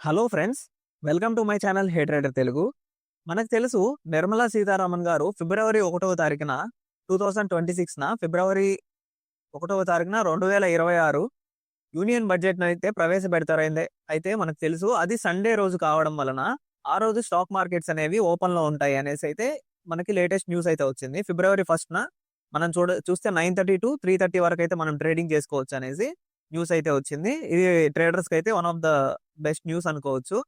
Hello friends welcome to my channel hey rider Telugu. మనకు తెలుసు నిర్మలా సీతారామన్ గారు ఫిబ్రవరి ఒకటవ తారీఖున టూ థౌజండ్ ట్వంటీ సిక్స్న ఫిబ్రవరి ఒకటవ తారీఖున రెండు వేల ఇరవై ఆరు యూనియన్ బడ్జెట్ను అయితే ప్రవేశపెడతారైందే. అయితే మనకు తెలుసు అది సండే రోజు కావడం వలన ఆ రోజు స్టాక్ మార్కెట్స్ అనేవి ఓపెన్లో ఉంటాయి అనేసి అయితే మనకి లేటెస్ట్ న్యూస్ అయితే వచ్చింది. ఫిబ్రవరి ఫస్ట్న మనం చూడ చూస్తే nine thirty to three thirty వరకు అయితే మనం ట్రేడింగ్ చేసుకోవచ్చు అనేసి న్యూస్ అయితే వచ్చింది. ఇది ట్రేడర్స్కి అయితే one of the best news అనుకోవచ్చు.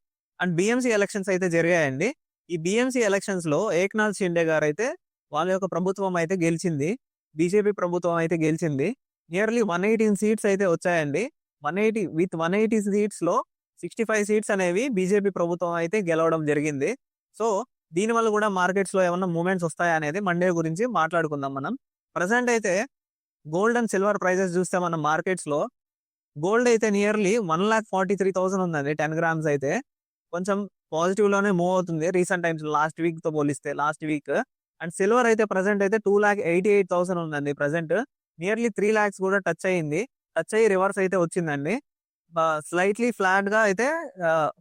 అండ్ బిఎంసీ ఎలక్షన్స్ అయితే జరిగాయండి. ఈ బిఎంసీ ఎలక్షన్స్లో ఏక్నాథ్ షిండే గారు అయితే వాళ్ళ యొక్క ప్రభుత్వం అయితే గెలిచింది. బీజేపీ ప్రభుత్వం అయితే గెలిచింది. నియర్లీ వన్ ఎయిటీన్ సీట్స్ అయితే వచ్చాయండి. One eighty with one eighty సీట్స్లో sixty five seats అనేవి బీజేపీ ప్రభుత్వం అయితే గెలవడం జరిగింది. సో దీని వల్ల కూడా మార్కెట్స్లో ఏమన్నా మూమెంట్స్ వస్తాయా అనేది మండే గురించి మాట్లాడుకుందాం మనం. ప్రజెంట్ అయితే గోల్డ్ అండ్ సిల్వర్ ప్రైజెస్ చూస్తే మనం మార్కెట్స్లో గోల్డ్ అయితే nearly one lakh forty three thousand ఉందండి టెన్ గ్రామ్స్ అయితే. కొంచెం పాజిటివ్లోనే మూవ్ అవుతుంది రీసెంట్ టైమ్స్ లాస్ట్ వీక్తో పోలిస్తే లాస్ట్ వీక్. అండ్ సిల్వర్ అయితే ప్రజెంట్ అయితే two lakh eighty eight thousand ఉందండి ప్రజెంట్. నియర్లీ త్రీ ల్యాక్స్ కూడా టచ్ అయ్యింది టచ్ అయ్యి రివర్స్ అయితే వచ్చిందండి. స్లైట్లీ ఫ్లాట్గా అయితే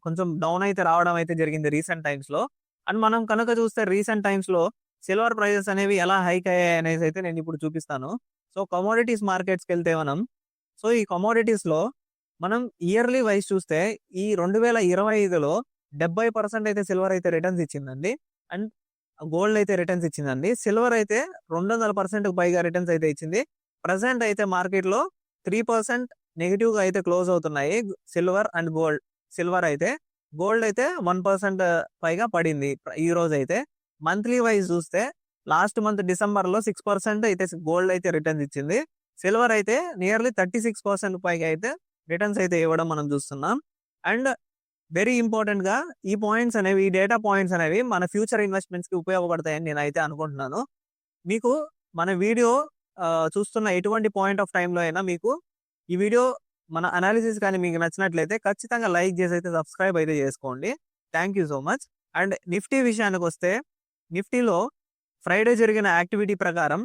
కొంచెం డౌన్ అయితే రావడం అయితే జరిగింది రీసెంట్ టైమ్స్లో. అండ్ మనం కనుక చూస్తే రీసెంట్ టైమ్స్లో సిల్వర్ ప్రైజెస్ అనేవి ఎలా హైక్ అయ్యాయి అనేసి అయితే నేను ఇప్పుడు చూపిస్తాను. సో కమోడిటీస్ మార్కెట్స్కి వెళ్తే మనం సో ఈ కమోడిటీస్లో మనం ఇయర్లీ వైజ్ చూస్తే ఈ రెండు వేల ఇరవై ఐదులో డెబ్బై పర్సెంట్ అయితే సిల్వర్ అయితే రిటర్న్స్ ఇచ్చిందండి. అండ్ గోల్డ్ అయితే రిటర్న్స్ ఇచ్చిందండి. సిల్వర్ అయితే రెండు వందల పర్సెంట్ పైగా రిటర్న్స్ అయితే ఇచ్చింది. ప్రజెంట్ అయితే మార్కెట్లో త్రీ పర్సెంట్ నెగిటివ్గా అయితే క్లోజ్ అవుతున్నాయి. Silver and gold. సిల్వర్ అయితే గోల్డ్ అయితే వన్ పర్సెంట్ పైగా పడింది ఈ రోజు అయితే. మంత్లీ వైజ్ చూస్తే లాస్ట్ మంత్ డిసెంబర్లో సిక్స్ పర్సెంట్ అయితే గోల్డ్ అయితే రిటర్న్స్ ఇచ్చింది. సిల్వర్ అయితే నియర్లీ థర్టీ సిక్స్ పర్సెంట్ పైగా అయితే రిటర్న్స్ అయితే ఇవ్వడం మనం చూస్తున్నాం. అండ్ వెరీ ఇంపార్టెంట్గా ఈ పాయింట్స్ అనేవి ఈ డేటా పాయింట్స్ అనేవి మన ఫ్యూచర్ ఇన్వెస్ట్మెంట్స్కి ఉపయోగపడతాయని నేను అయితే అనుకుంటున్నాను. మీకు మన వీడియో చూస్తున్న ఎటువంటి పాయింట్ ఆఫ్ టైంలో అయినా మీకు ఈ వీడియో మన అనాలిసిస్ కానీ మీకు నచ్చినట్లయితే ఖచ్చితంగా లైక్ చేసి అయితే సబ్స్క్రైబ్ అయితే చేసుకోండి. Thank you so much. And nifty విషయానికి వస్తే నిఫ్టీలో ఫ్రైడే జరిగిన యాక్టివిటీ ప్రకారం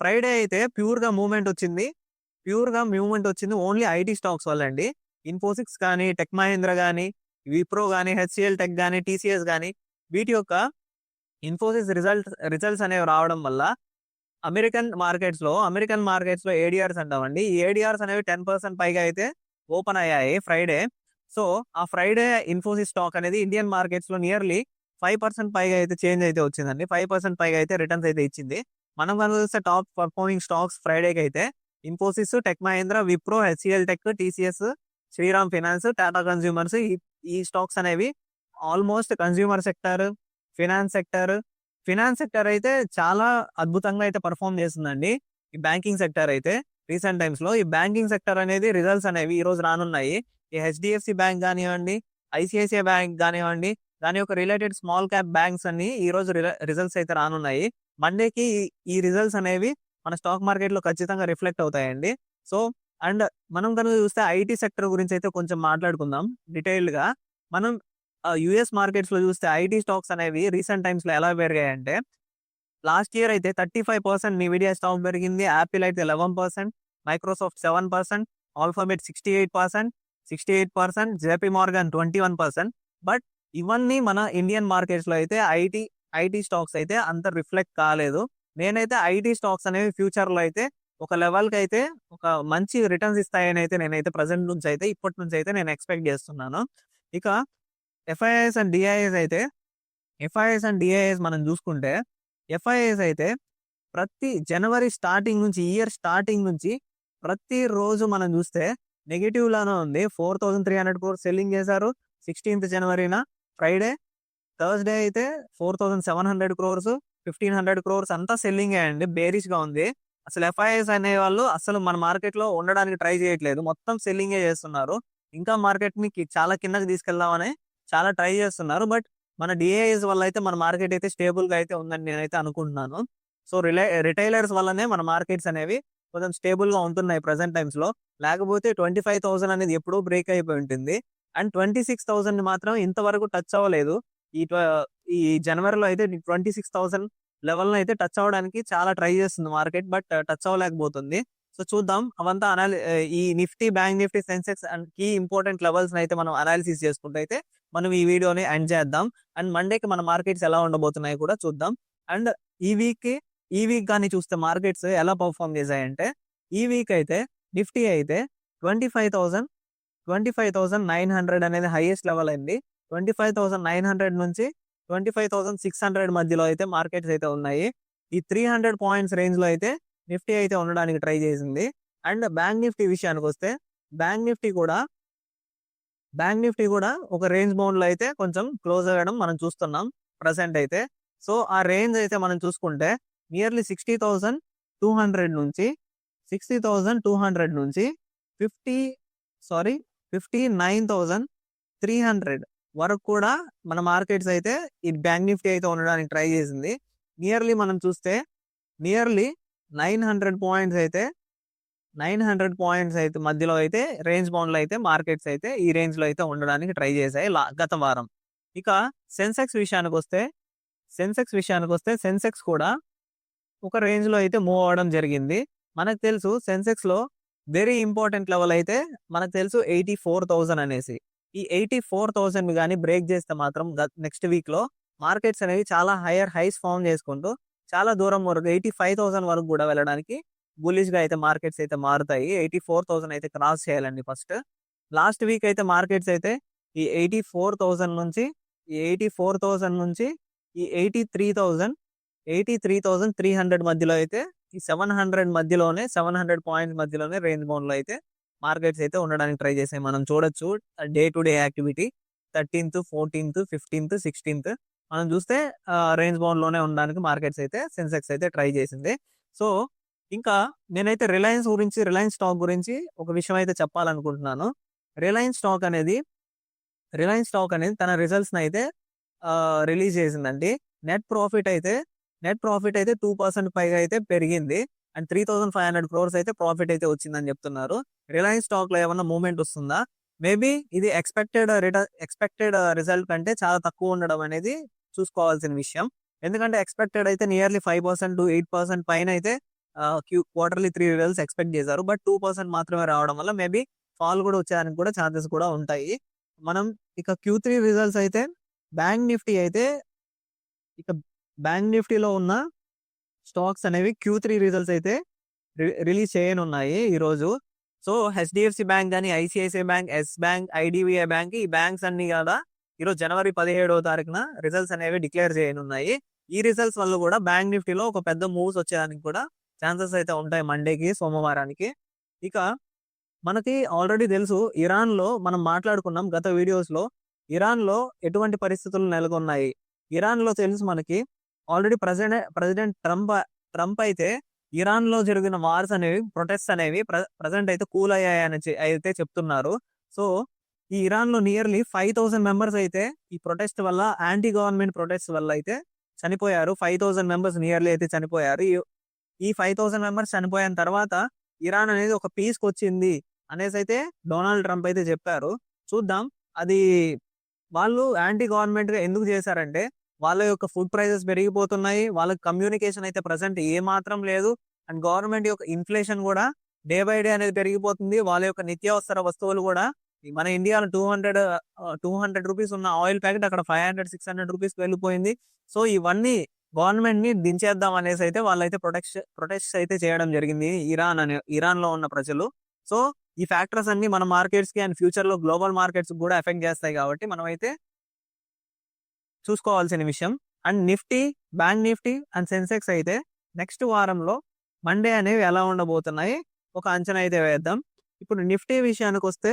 ఫ్రైడే అయితే ప్యూర్గా మూవ్మెంట్ వచ్చింది. ప్యూర్గా మూవ్మెంట్ వచ్చింది ఓన్లీ ఐటీ స్టాక్స్ వల్ల అండి ఇన్ఫోసిక్స్ కానీ టెక్ మహేంద్ర కానీ విప్రో కానీ హెచ్సిఎల్ టెక్ కానీ టీసీఎస్ కానీ వీటి యొక్క ఇన్ఫోసిస్ రిజల్ట్ రిజల్ట్స్ అనేవి రావడం వల్ల అమెరికన్ మార్కెట్స్లో అమెరికన్ మార్కెట్స్లో ఏడిఆర్స్ అంటామండి. ఈ ఏడిఆర్స్ అనేవి టెన్ పర్సెంట్ పైగా అయితే ఓపెన్ అయ్యాయి ఫ్రైడే సో ఆ ఫ్రైడే ఇన్ఫోసిస్ స్టాక్ అనేది ఇండియన్ మార్కెట్స్లో నియర్లీ ఫైవ్ పర్సెంట్ పైగా అయితే చేంజ్ అయితే వచ్చిందండి. ఫైవ్ పర్సెంట్ పైగా అయితే రిటర్న్స్ అయితే ఇచ్చింది. మనం కనుక చూస్తే టాప్ పర్ఫార్మింగ్ స్టాక్స్ ఫ్రైడేకి అయితే Infosys tech Mahindra Wipro HCL tech TCS Shriram finance Tata consumers ఈ స్టాక్స్ అనేవి almost consumer sector finance sector. Finance sector అయితే చాలా అద్భుతంగా అయితే పర్ఫామ్ చేస్తుందండి ఈ బ్యాంకింగ్ సెక్టర్ అయితే రీసెంట్ టైమ్స్లో ఈ బ్యాంకింగ్ సెక్టర్ అనేది రిజల్ట్స్ అనేవి ఈ రోజు రానున్నాయి. ఈ హెచ్డిఎఫ్సి బ్యాంక్ కానివ్వండి ఐసిఐసిఐ బ్యాంక్ కానివ్వండి దాని యొక్క రిలేటెడ్ స్మాల్ క్యాప్ బ్యాంక్స్ అన్ని ఈ రోజు రిజల్ట్స్ అయితే రానున్నాయి. మండేకి ఈ రిజల్ట్స్ అనేవి మన స్టాక్ మార్కెట్లో ఖచ్చితంగా రిఫ్లెక్ట్ అవుతాయండి. సో అండ్ మనం కనుక చూస్తే ఐటీ సెక్టర్ గురించి అయితే కొంచెం మాట్లాడుకుందాం డీటెయిల్డ్గా మనం యుఎస్ మార్కెట్స్లో చూస్తే ఐటీ స్టాక్స్ అనేవి రీసెంట్ టైమ్స్లో ఎలా పెరిగాయంటే లాస్ట్ ఇయర్ అయితే thirty five percent Nvidia stock పెరిగింది యాపిల్ అయితే eleven percent Microsoft seven percent Alphabet sixty eight percent sixty eight percent JP Morgan twenty one percent but ఇవన్నీ మన ఇండియన్ మార్కెట్స్లో అయితే ఐటీ ఐటీ స్టాక్స్ అయితే అంత రిఫ్లెక్ట్ కాలేదు. నేనైతే ఐటీ స్టాక్స్ అనేవి ఫ్యూచర్లో అయితే ఒక లెవెల్కి అయితే ఒక మంచి రిటర్న్స్ ఇస్తాయని అయితే నేనైతే ప్రజెంట్ నుంచి అయితే ఇప్పటి నుంచి అయితే నేను ఎక్స్పెక్ట్ చేస్తున్నాను. ఇక ఎఫ్ఐఎస్ అండ్ డిఐఎస్ అయితే ఎఫ్ఐఎస్ అండ్ డిఐఎస్ మనం చూసుకుంటే ఎఫ్ఐఎస్ అయితే ప్రతి జనవరి స్టార్టింగ్ నుంచి ఇయర్ స్టార్టింగ్ నుంచి ప్రతి రోజు మనం చూస్తే నెగిటివ్ లానే ఉంది. Four thousand three hundred crore selling చేశారు. సిక్స్టీన్త్ జనవరిన ఫ్రైడే థర్స్డే అయితే four thousand seven hundred crores fifteen hundred crores అంతా సెల్లింగ్ అండి. బేరిష్గా ఉంది. అసలు ఎఫ్ఐఎస్ అనే వాళ్ళు అసలు మన మార్కెట్లో ఉండడానికి ట్రై చేయట్లేదు. మొత్తం సెల్లింగే చేస్తున్నారు. ఇంకా మార్కెట్ని చాలా కిందకి తీసుకెళ్దామని చాలా ట్రై చేస్తున్నారు. బట్ మన డిఏఎస్ వల్ల అయితే మన మార్కెట్ అయితే స్టేబుల్గా అయితే ఉందని నేనైతే అనుకుంటున్నాను. సో రిలై రిటైలర్స్ వల్లనే మన మార్కెట్స్ అనేవి కొంచెం స్టేబుల్గా ఉంటున్నాయి ప్రజెంట్ టైమ్స్లో లేకపోతే ట్వంటీ ఫైవ్ థౌసండ్ అనేది ఎప్పుడూ బ్రేక్ అయిపోయి ఉంటుంది. అండ్ ట్వంటీ సిక్స్ థౌసండ్ మాత్రం ఇంతవరకు టచ్ అవ్వలేదు. ఈ ఈ జనవరిలో అయితే ట్వంటీ సిక్స్ థౌసండ్ లెవెల్ అయితే టచ్ అవ్వడానికి చాలా ట్రై చేస్తుంది మార్కెట్ బట్ టచ్ అవ్వలేకపోతుంది. సో చూద్దాం. అవంతా అనాలి ఈ nifty bank nifty sensex and key important levels అయితే మనం అనాలిసిస్ చేసుకుంటే అయితే మనం ఈ వీడియోని ఎండ్ చేద్దాం. అండ్ మండేకి మన మార్కెట్స్ ఎలా ఉండబోతున్నాయి కూడా చూద్దాం. అండ్ ఈ వీక్ ఈ వీక్ కానీ చూస్తే మార్కెట్స్ ఎలా పర్ఫామ్ చేశాయంటే ఈ వీక్ అయితే నిఫ్టీ అయితే twenty five thousand twenty five thousand nine hundred అనేది హైయెస్ట్ లెవెల్ అయింది. Twenty five thousand nine hundred నుంచి twenty five thousand six hundred మధ్యలో అయితే మార్కెట్స్ అయితే ఉన్నాయి. ఈ త్రీ హండ్రెడ్ పాయింట్స్ రేంజ్లో అయితే నిఫ్టీ అయితే ఉండడానికి ట్రై చేసింది. అండ్ బ్యాంక్ నిఫ్టీ విషయానికి వస్తే బ్యాంక్ నిఫ్టీ కూడా బ్యాంక్ నిఫ్టీ కూడా ఒక రేంజ్ బౌండ్లో అయితే కొంచెం క్లోజ్ అవ్వడం మనం చూస్తున్నాం ప్రజెంట్ అయితే. సో ఆ రేంజ్ అయితే మనం చూసుకుంటే nearly sixty thousand two hundred నుంచి సిక్స్టీ థౌసండ్ టూ హండ్రెడ్ నుంచి fifty sorry fifty nine thousand three hundred వరకు కూడా మన మార్కెట్స్ అయితే ఈ బ్యాంక్ నిఫ్టీ అయితే ఉండడానికి ట్రై చేసింది. నియర్లీ మనం చూస్తే నియర్లీ నైన్ హండ్రెడ్ పాయింట్స్ అయితే నైన్ హండ్రెడ్ పాయింట్స్ అయితే మధ్యలో అయితే రేంజ్ బౌండ్లో అయితే మార్కెట్స్ అయితే ఈ రేంజ్లో అయితే ఉండడానికి ట్రై చేశాయి గత వారం. ఇక సెన్సెక్స్ విషయానికి వస్తే సెన్సెక్స్ విషయానికి వస్తే సెన్సెక్స్ కూడా ఒక రేంజ్లో అయితే మూవ్ అవ్వడం జరిగింది. మనకు తెలుసు సెన్సెక్స్లో వెరీ ఇంపార్టెంట్ లెవెల్ అయితే మనకు తెలుసు ఎయిటీ ఫోర్ థౌజండ్ అనేసి. ఈ ఎయిటీ ఫోర్ థౌసండ్ కానీ బ్రేక్ చేస్తే మాత్రం నెక్స్ట్ వీక్లో మార్కెట్స్ అనేవి చాలా హైయర్ హైస్ ఫామ్ చేసుకుంటూ చాలా దూరం వరకు ఎయిటీ ఫైవ్ థౌసండ్ వరకు కూడా వెళ్ళడానికి బుల్లిష్గా అయితే మార్కెట్స్ అయితే మారుతాయి. ఎయిటీ ఫోర్ థౌసండ్ అయితే క్రాస్ చేయాలండి ఫస్ట్ లాస్ట్ వీక్ అయితే మార్కెట్స్ అయితే ఈ ఎయిటీ ఫోర్ థౌసండ్ నుంచి ఈ ఎయిటీ ఫోర్ థౌసండ్ నుంచి ఈ eighty three thousand eighty three thousand three hundred మధ్యలో అయితే ఈ సెవెన్ హండ్రెడ్ మధ్యలోనే సెవెన్ హండ్రెడ్ పాయింట్స్ మధ్యలోనే రేంజ్ బౌండ్లో అయితే మార్కెట్స్ అయితే ఉండడానికి ట్రై చేసాయి మనం చూడొచ్చు. Day to day activity. Thirteenth fourteenth fifteenth sixteenth మనం చూస్తే రేంజ్ బౌండ్లోనే ఉండడానికి మార్కెట్స్ అయితే సెన్సెక్స్ అయితే ట్రై చేసింది. సో ఇంకా నేనైతే రిలయన్స్ గురించి రిలయన్స్ స్టాక్ గురించి ఒక విషయం అయితే చెప్పాలనుకుంటున్నాను. రిలయన్స్ స్టాక్ అనేది రిలయన్స్ స్టాక్ అనేది తన రిజల్ట్స్ని అయితే రిలీజ్ చేసిందండి. నెట్ ప్రాఫిట్ అయితే నెట్ ప్రాఫిట్ అయితే టూ పర్సెంట్ పైగా అయితే పెరిగింది. And three thousand five hundred crores అయితే ప్రాఫిట్ అయితే వచ్చిందని చెప్తున్నారు. రిలయన్స్ స్టాక్లో ఏమన్నా మూవ్మెంట్ వస్తుందా? మేబీ ఇది ఎక్స్పెక్టెడ్ రిటర్న్ ఎక్స్పెక్టెడ్ రిజల్ట్ కంటే చాలా తక్కువ ఉండడం అనేది చూసుకోవాల్సిన విషయం. ఎందుకంటే ఎక్స్పెక్టెడ్ అయితే nearly five percent to eight percent పైన అయితే Q quarterly three results expect చేశారు. బట్ టూ పర్సెంట్ మాత్రమే రావడం వల్ల మేబీ ఫాల్ కూడా వచ్చేదానికి కూడా ఛాన్సెస్ కూడా ఉంటాయి. మనం ఇక క్యూ త్రీ రిజల్ట్స్ అయితే బ్యాంక్ నిఫ్టీ అయితే ఇక బ్యాంక్ నిఫ్టీలో ఉన్న స్టాక్స్ అనేవి క్యూ త్రీ రిజల్ట్స్ అయితే రిలీజ్ చేయనున్నాయి ఈరోజు సో హెచ్డిఎఫ్సి బ్యాంక్ కానీ ICICI bank Yes bank IDBI bank ఈ బ్యాంక్స్ అన్ని కూడా ఈరోజు జనవరి పదిహేడవ తారీఖున రిజల్ట్స్ అనేవి డిక్లేర్ చేయనున్నాయి. ఈ రిజల్ట్స్ వల్ల కూడా బ్యాంక్ నిఫ్టీలో ఒక పెద్ద మూవ్స్ వచ్చేదానికి కూడా ఛాన్సెస్ అయితే ఉంటాయి మండేకి సోమవారానికి. ఇక మనకి ఆల్రెడీ తెలుసు ఇరాన్లో మనం మాట్లాడుకున్నాం గత వీడియోస్లో ఇరాన్లో ఎటువంటి పరిస్థితులు నెలకొన్నాయి? ఇరాన్లో తెలుసు మనకి already president president Trump Trump అయితే ఇరాన్లో జరిగిన వార్స్ అనేవి ప్రొటెస్ట్ అనేవి ప్రజెంట్ అయితే కూల్ అయ్యాయని అయితే చెప్తున్నారు. సో ఈ ఇరాన్లో నియర్లీ ఫైవ్ థౌసండ్ మెంబర్స్ అయితే ఈ ప్రొటెస్ట్ వల్ల యాంటీ గవర్నమెంట్ ప్రొటెస్ట్ వల్ల అయితే చనిపోయారు. ఫైవ్ థౌసండ్ మెంబర్స్ నియర్లీ అయితే చనిపోయారు. ఈ ఫైవ్ థౌసండ్ మెంబర్స్ చనిపోయిన తర్వాత ఇరాన్ అనేది ఒక పీస్కి వచ్చింది అనేసి అయితే డొనాల్డ్ ట్రంప్ అయితే చెప్పారు. చూద్దాం. అది వాళ్ళు యాంటీ గవర్నమెంట్గా ఎందుకు చేశారంటే వాళ్ళ యొక్క ఫుడ్ ప్రైజెస్ పెరిగిపోతున్నాయి. వాళ్ళ కమ్యూనికేషన్ అయితే ప్రజెంట్ ఏ మాత్రం లేదు. అండ్ గవర్నమెంట్ యొక్క ఇన్ఫ్లేషన్ కూడా డే బై డే అనేది పెరిగిపోతుంది. వాళ్ళ యొక్క నిత్యావసర వస్తువులు కూడా మన ఇండియాలో two hundred two hundred rupees ఉన్న ఆయిల్ ప్యాకెట్ అక్కడ five hundred six hundred rupees వెళ్ళిపోయింది. సో ఇవన్నీ గవర్నమెంట్ని దించేద్దాం అనేసి అయితే వాళ్ళైతే ప్రొటెక్ట్ ప్రొటెస్ట్ అయితే చేయడం జరిగింది ఇరాన్ అనే ఇరాన్లో ఉన్న ప్రజలు. సో ఈ ఫ్యాక్టర్స్ అన్ని మన మార్కెట్స్కి అండ్ ఫ్యూచర్లో గ్లోబల్ మార్కెట్స్ కూడా ఎఫెక్ట్ చేస్తాయి కాబట్టి మనం అయితే చూసుకోవాల్సిన విషయం. And nifty bank nifty and sensex అయితే నెక్స్ట్ వారంలో మండే అనేవి ఎలా ఉండబోతున్నాయి ఒక అంచనా అయితే వేద్దాం. ఇప్పుడు నిఫ్టీ విషయానికి వస్తే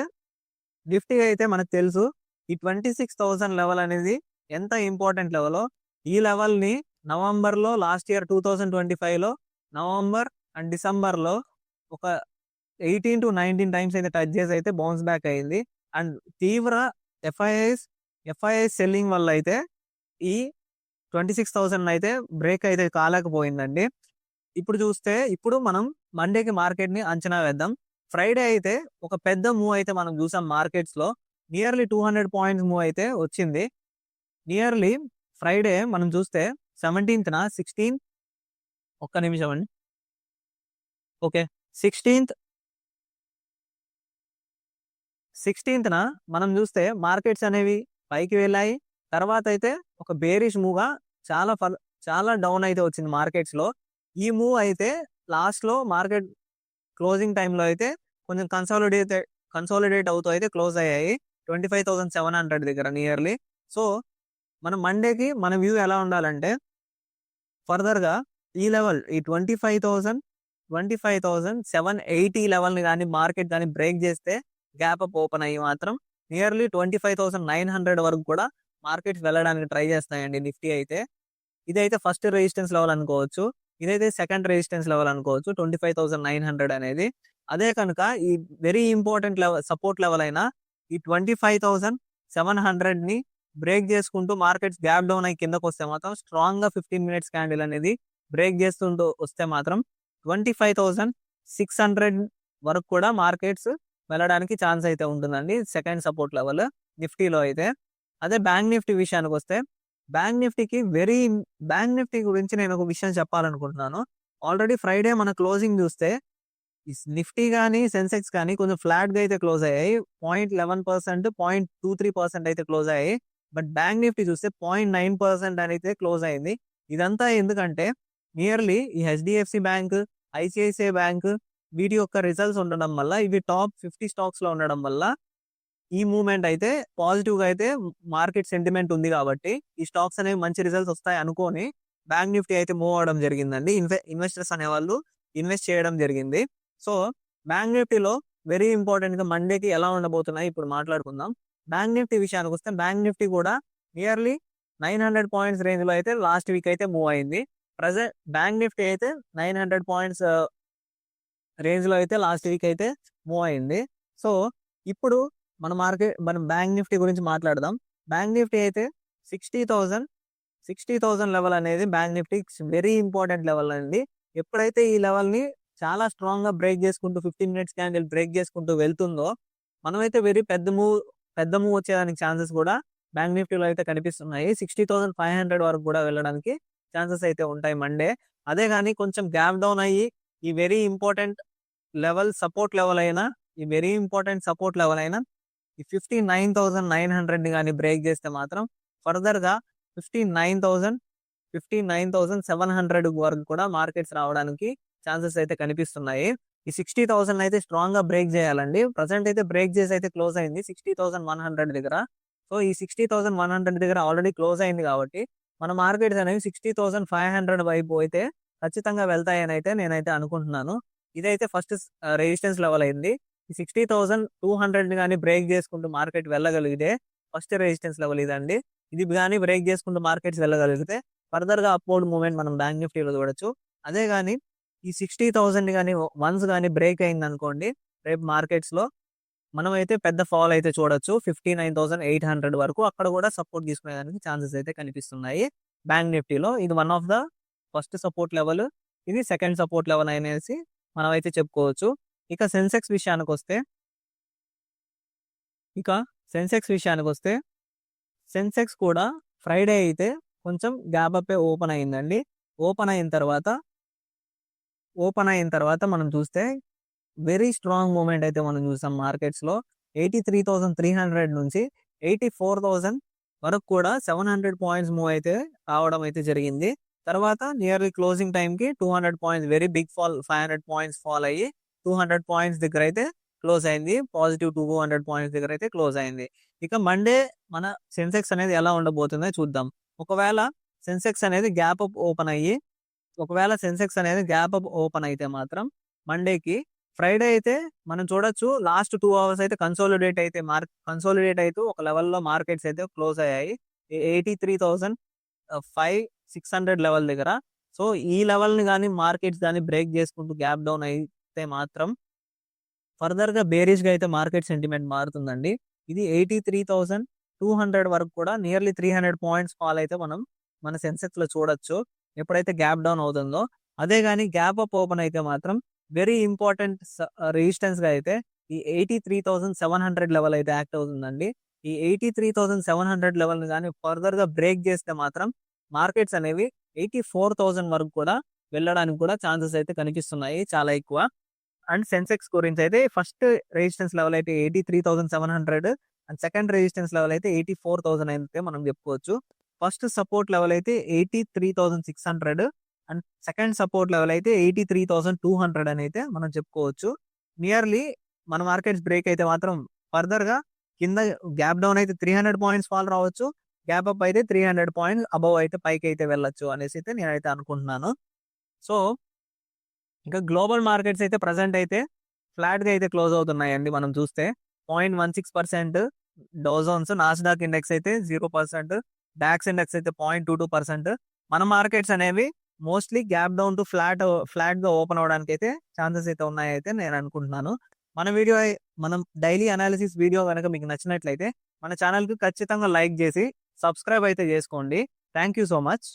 నిఫ్టీ అయితే మనకు తెలుసు ఈ ట్వంటీ సిక్స్ థౌసండ్ లెవెల్ అనేది ఎంత ఇంపార్టెంట్ లెవెలో? ఈ లెవెల్ని నవంబర్లో last year two thousand twenty ఫైవ్లో నవంబర్ అండ్ డిసెంబర్లో ఒక ఎయిటీన్ టు నైన్టీన్ టైమ్స్ అయితే టచ్ చేసి అయితే బౌన్స్ బ్యాక్ అయింది. అండ్ తీవ్ర ఎఫ్ఐఎస్ ఎఫ్ఐఎస్ సెల్లింగ్ వల్ల అయితే ఈ ట్వంటీ సిక్స్ థౌసండ్ అయితే బ్రేక్ అయితే కాలేకపోయిందండి. ఇప్పుడు చూస్తే ఇప్పుడు మనం మండేకి మార్కెట్ని అంచనా వేద్దాం. ఫ్రైడే అయితే ఒక పెద్ద మూవ్ అయితే మనం చూసాం మార్కెట్స్లో nearly two hundred points move అయితే వచ్చింది. నియర్లీ ఫ్రైడే మనం చూస్తే సెవెంటీన్త్ నా సిక్స్టీన్ ఒక్క నిమిషం అండి. ఓకే. సిక్స్టీన్త్ సిక్స్టీన్త్న మనం చూస్తే మార్కెట్స్ అనేవి పైకి వెళ్ళాయి. తర్వాత అయితే ఒక బేరిష్ మూవ్గా చాలా ఫల్ చాలా డౌన్ అయితే వచ్చింది మార్కెట్స్లో. ఈ మూవ్ అయితే లాస్ట్లో మార్కెట్ క్లోజింగ్ టైంలో అయితే కొంచెం కన్సాలిడేట్ కన్సాలిడేట్ అవుతూ అయితే క్లోజ్ అయ్యాయి. Twenty five thousand seven hundred దగ్గర నియర్లీ. సో మన మండేకి మన వ్యూ ఎలా ఉండాలంటే ఫర్దర్గా ఈ లెవెల్ ఈ twenty five thousand twenty five thousand seven eighty లెవెల్ని కానీ మార్కెట్ కానీ బ్రేక్ చేస్తే గ్యాప్ అప్ ఓపెన్ అయ్యి మాత్రం nearly twenty five thousand nine hundred వరకు కూడా మార్కెట్స్ వెళ్ళడానికి ట్రై చేస్తాయండి నిఫ్టీ అయితే. ఇదైతే ఫస్ట్ రెసిస్టెన్స్ లెవెల్ అనుకోవచ్చు. ఇదైతే సెకండ్ రెసిస్టెన్స్ లెవెల్ అనుకోవచ్చు. Twenty five thousand nine hundred అనేది. అదే కనుక ఈ very important level support level అయినా ఈ ట్వంటీ ఫైవ్ థౌసండ్ సెవెన్ హండ్రెడ్ని బ్రేక్ చేసుకుంటూ మార్కెట్స్ గ్యాప్ డౌన్ అయ్యి కిందకు వస్తే మాత్రం స్ట్రాంగ్గా ఫిఫ్టీన్ మినిట్స్ క్యాండిల్ అనేది బ్రేక్ చేస్తుంటూ వస్తే మాత్రం twenty five thousand six hundred వరకు కూడా మార్కెట్స్ వెళ్ళడానికి ఛాన్స్ అయితే ఉంటుందండి. సెకండ్ సపోర్ట్ లెవెల్ నిఫ్టీలో అయితే. అదే బ్యాంక్ నిఫ్టీ విషయానికి వస్తే బ్యాంక్ నిఫ్టీకి వెరీ బ్యాంక్ నిఫ్టీ గురించి నేను ఒక విషయం చెప్పాలనుకుంటున్నాను. ఆల్రెడీ ఫ్రైడే మన క్లోజింగ్ చూస్తే నిఫ్టీ కానీ సెన్సెక్స్ కానీ కొంచెం ఫ్లాట్గా అయితే క్లోజ్ అయ్యాయి. Point eleven percent point two three percent అయితే క్లోజ్ అయ్యాయి. బట్ బ్యాంక్ నిఫ్టీ చూస్తే పాయింట్ నైన్ పర్సెంట్ అయితే క్లోజ్ అయింది. ఇదంతా ఎందుకంటే నియర్లీ ఈ హెచ్డిఎఫ్సి బ్యాంక్ ఐసిఐసిఐ బ్యాంక్ వీటి యొక్క రిజల్ట్స్ ఉండడం వల్ల ఇవి టాప్ ఫిఫ్టీ స్టాక్స్లో ఉండడం వల్ల ఈ మూమెంట్ అయితే పాజిటివ్గా అయితే మార్కెట్ సెంటిమెంట్ ఉంది కాబట్టి ఈ స్టాక్స్ అనేవి మంచి రిజల్ట్స్ వస్తాయి అనుకొని బ్యాంక్ నిఫ్టీ అయితే మూవ్ అవడం జరిగిందండి. ఇన్వెస్టర్స్ అనేవాళ్ళు ఇన్వెస్ట్ చేయడం జరిగింది. సో బ్యాంక్ నిఫ్టీలో వెరీ ఇంపార్టెంట్గా మండేకి ఎలా ఉండబోతున్నాయి ఇప్పుడు మాట్లాడుకుందాం. బ్యాంక్ నిఫ్టీ విషయానికి వస్తే బ్యాంక్ నిఫ్టీ కూడా నియర్లీ నైన్ హండ్రెడ్ పాయింట్స్ రేంజ్లో అయితే లాస్ట్ వీక్ అయితే మూవ్ అయింది. ప్రజెంట్ బ్యాంక్ నిఫ్టీ అయితే నైన్ హండ్రెడ్ పాయింట్స్ రేంజ్లో అయితే లాస్ట్ వీక్ అయితే మూవ్ అయింది. సో ఇప్పుడు మన మార్కెట్ మనం బ్యాంక్ నిఫ్టీ గురించి మాట్లాడదాం. బ్యాంక్ నిఫ్టీ అయితే sixty thousand sixty thousand level అనేది bank Nifty very important level అండి. ఎప్పుడైతే ఈ లెవెల్ని చాలా స్ట్రాంగ్గా బ్రేక్ చేసుకుంటూ ఫిఫ్టీన్ మినిట్స్ క్యాండిల్ బ్రేక్ చేసుకుంటూ వెళ్తుందో మనమైతే వెరీ పెద్ద మూవ్ పెద్ద మూవ్ వచ్చేదానికి ఛాన్సెస్ కూడా బ్యాంక్ నిఫ్టీలో అయితే కనిపిస్తున్నాయి. సిక్స్టీ థౌసండ్ ఫైవ్ హండ్రెడ్ వరకు కూడా వెళ్ళడానికి ఛాన్సెస్ అయితే ఉంటాయి మండే. అదే కానీ కొంచెం గ్యాప్ డౌన్ అయ్యి ఈ very important level support level అయినా ఈ వెరీ ఇంపార్టెంట్ సపోర్ట్ లెవెల్ అయినా ఈ ఫిఫ్టీ నైన్ థౌసండ్ నైన్ హండ్రెడ్ని కానీ బ్రేక్ చేస్తే మాత్రం ఫర్దర్గా fifty nine thousand fifty nine thousand seven hundred వరకు కూడా మార్కెట్స్ రావడానికి ఛాన్సెస్ అయితే కనిపిస్తున్నాయి. ఈ సిక్స్టీ థౌసండ్ అయితే స్ట్రాంగ్గా బ్రేక్ చేయాలండి. ప్రజెంట్ అయితే బ్రేక్ చేసి అయితే క్లోజ్ అయింది సిక్స్టీ థౌసండ్ వన్ హండ్రెడ్ దగ్గర. సో ఈ సిక్స్టీ థౌసండ్ వన్ హండ్రెడ్ దగ్గర ఆల్రెడీ క్లోజ్ అయింది కాబట్టి మన మార్కెట్స్ అనేవి సిక్స్టీ థౌసండ్ ఫైవ్ హండ్రెడ్ వైపు అయితే ఖచ్చితంగా వెళ్తాయని అయితే నేనైతే అనుకుంటున్నాను. ఇదైతే ఫస్ట్ రెసిస్టెన్స్ లెవెల్ అయింది. సిక్స్టీ థౌసండ్ టూ హండ్రెడ్ కానీ బ్రేక్ చేసుకుంటూ మార్కెట్ వెళ్ళగలిగితే ఫస్ట్ రెసిస్టెన్స్ లెవెల్ ఇదండి ఇది కానీ బ్రేక్ చేసుకుంటూ మార్కెట్స్ వెళ్ళగలిగితే ఫర్దర్గా అప్వర్డ్ మూవ్మెంట్ మనం బ్యాంక్ నిఫ్టీలో చూడొచ్చు. అదే కానీ ఈ సిక్స్టీ థౌసండ్ కానీ వన్స్ కానీ బ్రేక్ అయింది అనుకోండి రేపు మార్కెట్స్లో మనం అయితే పెద్ద ఫాల్ అయితే చూడొచ్చు. Fifty nine thousand eight hundred వరకు అక్కడ కూడా సపోర్ట్ తీసుకునేదానికి ఛాన్సెస్ అయితే కనిపిస్తున్నాయి. బ్యాంక్ నిఫ్టీలో ఇది one of the first support level. ఇది సెకండ్ సపోర్ట్ లెవెల్ అనేసి మనం అయితే చెప్పుకోవచ్చు. ఇక సెన్సెక్స్ విషయానికి వస్తే ఇక సెన్సెక్స్ విషయానికి వస్తే సెన్సెక్స్ కూడా ఫ్రైడే అయితే కొంచెం గ్యాప్ అప్ ఓపెన్ అయిందండి. ఓపెన్ అయిన తర్వాత ఓపెన్ అయిన తర్వాత మనం చూస్తే వెరీ స్ట్రాంగ్ మూమెంట్ అయితే మనం చూసాం మార్కెట్స్లో. Eighty three thousand three hundred నుంచి ఎయిటీ ఫోర్ థౌసండ్ వరకు కూడా సెవెన్ హండ్రెడ్ పాయింట్స్ మూవ్ అయితే రావడం అయితే జరిగింది. తర్వాత నియర్లీ క్లోజింగ్ టైంకి two hundred points very big fall five hundred points fall అయ్యి టూ హండ్రెడ్ పాయింట్స్ దగ్గర అయితే క్లోజ్ అయింది. పాజిటివ్ టూ హండ్రెడ్ పాయింట్స్ దగ్గర అయితే క్లోజ్ అయింది. ఇక మండే మన సెన్సెక్స్ అనేది ఎలా ఉండబోతుందో చూద్దాం. ఒకవేళ సెన్సెక్స్ అనేది గ్యాప్ అప్ ఓపెన్ అయ్యి ఒకవేళ సెన్సెక్స్ అనేది గ్యాప్ అప్ ఓపెన్ అయితే మాత్రం మండేకి ఫ్రైడే అయితే మనం చూడొచ్చు లాస్ట్ టూ అవర్స్ అయితే కన్సోలిడేట్ అయితే మార్క్ కన్సోలిడేట్ అయితే ఒక లెవెల్లో మార్కెట్స్ అయితే క్లోజ్ అయ్యాయి. Eighty three thousand five six hundred level దగ్గర. సో ఈ లెవెల్ని కానీ మార్కెట్స్ కానీ బ్రేక్ చేసుకుంటూ గ్యాప్ డౌన్ అయ్యి చూస్తే మాత్రం ఫర్దర్గా బేరిష్గా అయితే మార్కెట్ సెంటిమెంట్ మారుతుందండి. ఇది eighty three thousand two hundred వరకు కూడా nearly three hundred points fall అయితే మనం మన సెన్సెక్స్లో చూడొచ్చు. ఎప్పుడైతే గ్యాప్ డౌన్ అవుతుందో. అదే కానీ గ్యాప్ అప్ ఓపెన్ అయితే మాత్రం వెరీ ఇంపార్టెంట్ రెసిస్టెన్స్గా అయితే ఈ eighty three thousand seven hundred level అయితే యాక్ట్ అవుతుందండి. ఈ eighty three thousand seven hundred level కానీ ఫర్దర్గా బ్రేక్ చేస్తే మాత్రం మార్కెట్స్ అనేవి ఎయిటీ ఫోర్ థౌసండ్ వరకు కూడా వెళ్ళడానికి కూడా ఛాన్సెస్ అయితే కనిపిస్తున్నాయి చాలా ఎక్కువ. అండ్ సెన్సెక్స్ గురించి అయితే ఫస్ట్ రెజిస్టెన్స్ లెవెల్ అయితే eighty three thousand seven hundred and second resistance level అయితే ఎయిటీ ఫోర్ థౌసండ్ అయితే మనం చెప్పుకోవచ్చు. ఫస్ట్ సపోర్ట్ లెవెల్ అయితే eighty three thousand six hundred and second support level అయితే eighty three thousand two hundred అని అయితే మనం చెప్పుకోవచ్చు. నియర్లీ మన మార్కెట్స్ బ్రేక్ అయితే మాత్రం ఫర్దర్గా కింద గ్యాప్ డౌన్ అయితే త్రీ హండ్రెడ్ పాయింట్స్ ఫాల్ రావచ్చు. గ్యాప్ అప్ అయితే త్రీ హండ్రెడ్ పాయింట్స్ అబవ్ అయితే పైకి అయితే వెళ్ళొచ్చు అనేసి అయితే నేనైతే అనుకుంటున్నాను. సో ఇంకా గ్లోబల్ మార్కెట్స్ అయితే ప్రజెంట్ అయితే ఫ్లాట్గా అయితే క్లోజ్ అవుతున్నాయండి మనం చూస్తే. Point one six percent Dow Jones Nasdaq index అయితే జీరో పర్సెంట్ డాక్స్ ఇండెక్స్ అయితే పాయింట్ టూ టూ పర్సెంట్. మన మార్కెట్స్ అనేవి mostly gap down to flat ఫ్లాట్గా ఓపెన్ అవడానికి అయితే ఛాన్సెస్ అయితే ఉన్నాయి అయితే నేను అనుకుంటున్నాను. మన వీడియో మనం డైలీ అనాలిసిస్ వీడియో కనుక మీకు నచ్చినట్లయితే మన ఛానల్కి ఖచ్చితంగా లైక్ చేసి సబ్స్క్రైబ్ అయితే చేసుకోండి. Thank you so much.